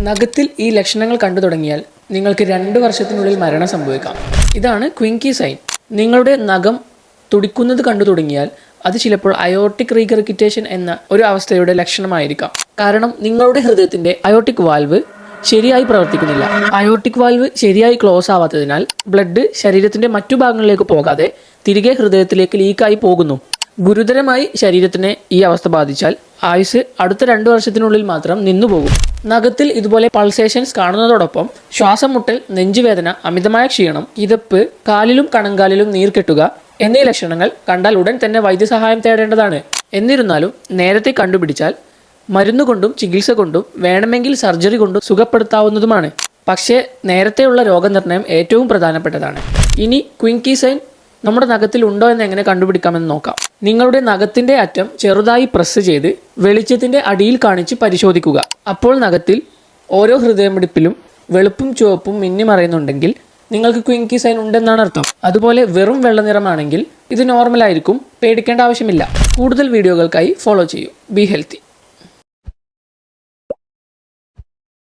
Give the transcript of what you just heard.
നഖത്തിൽ ഈ ലക്ഷണങ്ങൾ കണ്ടു തുടങ്ങിയാൽ നിങ്ങൾക്ക് രണ്ട് വർഷത്തിനുള്ളിൽ മരണം സംഭവിക്കാം. ഇതാണ് ക്വിങ്കി സൈൻ നിങ്ങളുടെ നഖം തുടിക്കുന്നത് കണ്ടു തുടങ്ങിയാൽ അത് ചിലപ്പോൾ അയോട്ടിക് റീഗർക്കിറ്റേഷൻ എന്ന ഒരു അവസ്ഥയുടെ ലക്ഷണമായിരിക്കാം. കാരണം നിങ്ങളുടെ ഹൃദയത്തിന്റെ അയോട്ടിക് വാൽവ് ശരിയായി പ്രവർത്തിക്കുന്നില്ല. അയോട്ടിക് വാൽവ് ശരിയായി ക്ലോസ് ആവാത്തതിനാൽ ബ്ലഡ് ശരീരത്തിന്റെ മറ്റു ഭാഗങ്ങളിലേക്ക് പോകാതെ തിരികെ ഹൃദയത്തിലേക്ക് ലീക്കായി പോകുന്നു. ഗുരുതരമായി ശരീരത്തിനെ ഈ അവസ്ഥ ബാധിച്ചാൽ ആയുസ് അടുത്ത രണ്ടു വർഷത്തിനുള്ളിൽ മാത്രം നിന്നുപോകും. നഖത്തിൽ ഇതുപോലെ പൾസേഷൻസ് കാണുന്നതോടൊപ്പം ശ്വാസം മുട്ടൽ നെഞ്ചുവേദന അമിതമായ ക്ഷീണം ഇതപ്പ് കാലിലും കണങ്കാലിലും നീർ കെട്ടുക എന്നീ ലക്ഷണങ്ങൾ കണ്ടാൽ ഉടൻ തന്നെ വൈദ്യസഹായം തേടേണ്ടതാണ്. എന്നിരുന്നാലും നേരത്തെ കണ്ടുപിടിച്ചാൽ മരുന്നുകൊണ്ടും ചികിത്സ കൊണ്ടും വേണമെങ്കിൽ സർജറി കൊണ്ടും സുഖപ്പെടുത്താവുന്നതുമാണ്. പക്ഷേ നേരത്തെയുള്ള രോഗനിർണയം ഏറ്റവും പ്രധാനപ്പെട്ടതാണ്. ഇനി ക്വിങ്കി സൈൻ നമ്മുടെ നഖത്തിൽ ഉണ്ടോ എന്ന് എങ്ങനെ കണ്ടുപിടിക്കാമെന്ന് നോക്കാം. നിങ്ങളുടെ നഖത്തിന്റെ അറ്റം ചെറുതായി പ്രസ് ചെയ്ത് വെളിച്ചത്തിന്റെ അടിയിൽ കാണിച്ച് പരിശോധിക്കുക. അപ്പോൾ നഖത്തിൽ ഓരോ ഹൃദയമിടിപ്പിലും വെളുപ്പും ചുവപ്പും മിന്നിമറയുന്നുണ്ടെങ്കിൽ നിങ്ങൾക്ക് ക്വിങ്കി സൈൻ ഉണ്ടെന്നാണ് അർത്ഥം. അതുപോലെ വെറും വെള്ള നിറമാണെങ്കിൽ ഇത് നോർമലായിരിക്കും പേടിക്കേണ്ട ആവശ്യമില്ല. കൂടുതൽ വീഡിയോകൾക്കായി ഫോളോ ചെയ്യൂ. Be healthy.